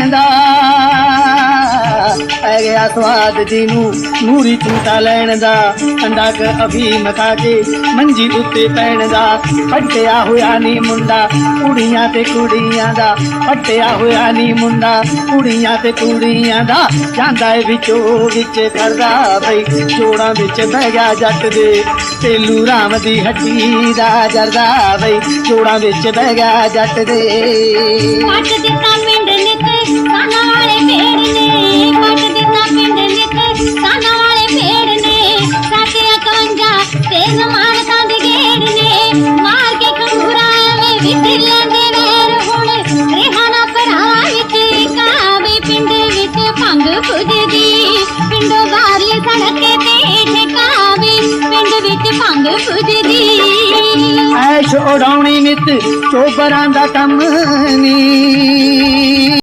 ਲੈਣ ਦਾ ਪੈ ਗਿਆ ਸਵਾਦ ਜੀ ਨੂੰ ਨੂਰੀ ਝੂਟਾ ਲੈਣ ਦਾ ਠੰਡਾ ਕ ਅਫੀਮ ਖਾ ਕੇ ਮੰਜੀ ਉੱਤੇ ਪੈਣ ਦਾ ਫੱਟਿਆ ਹੋਇਆ ਨੀ ਮੁੰਡਾ ਕੁੜੀਆਂ ਤੇ ਕੁੜੀਆਂ ਦਾ ਫੱਟਿਆ ਹੋਇਆ ਨੀ ਮੁੰਡਾ ਕੁੜੀਆਂ ਤੇ ਕੁੜੀਆਂ ਦਾ ਜਾਂਦਾ ਏ ਵਿੱਚੋਂ ਵਿੱਚ ਕਰਦਾ ਬਈ ਜੋੜਾਂ ਵਿੱਚ ਬਹਿ ਗਿਆ ਜੱਟ ਦੇ ਤੇਲੂ ਰਾਮ ਦੀ ਹੱਡੀ ਦਾ ਜਰਦਾ ਬਈ ਜੋੜਾਂ ਵਿੱਚ ਬਹਿ ਗਿਆ ਜੱਟ ਦੇ ਪੱਟ ਦਿੱਤਾ ਪਿੰਡ ਨਿਕ ਸਾਨਾ ਐਵੇਂ ਵਿਧ ਲੈਂਦੇ ਵੈਰ ਹੁਣ ਰਿਹਾ ਨਾ ਭਰਾ ਕਾਵੇ, ਪਿੰਡ ਵਿੱਚ ਭੰਗ ਪੁੱਜਦੀ। ਪਿੰਡੋਂ ਬਾਹਰਲੀ ਸੜਕ ਤੇ ਠਕਾਵੇ ਪਿੰਡ ਵਿੱਚ ਭੰਗ ਪੁੱਜਦੀ। ਐਸ਼ ਉਡਾਉਣੀ ਨਿਤ, ਚੋਬਰਾਂ ਦਾ ਕੰਮ ਨੀ।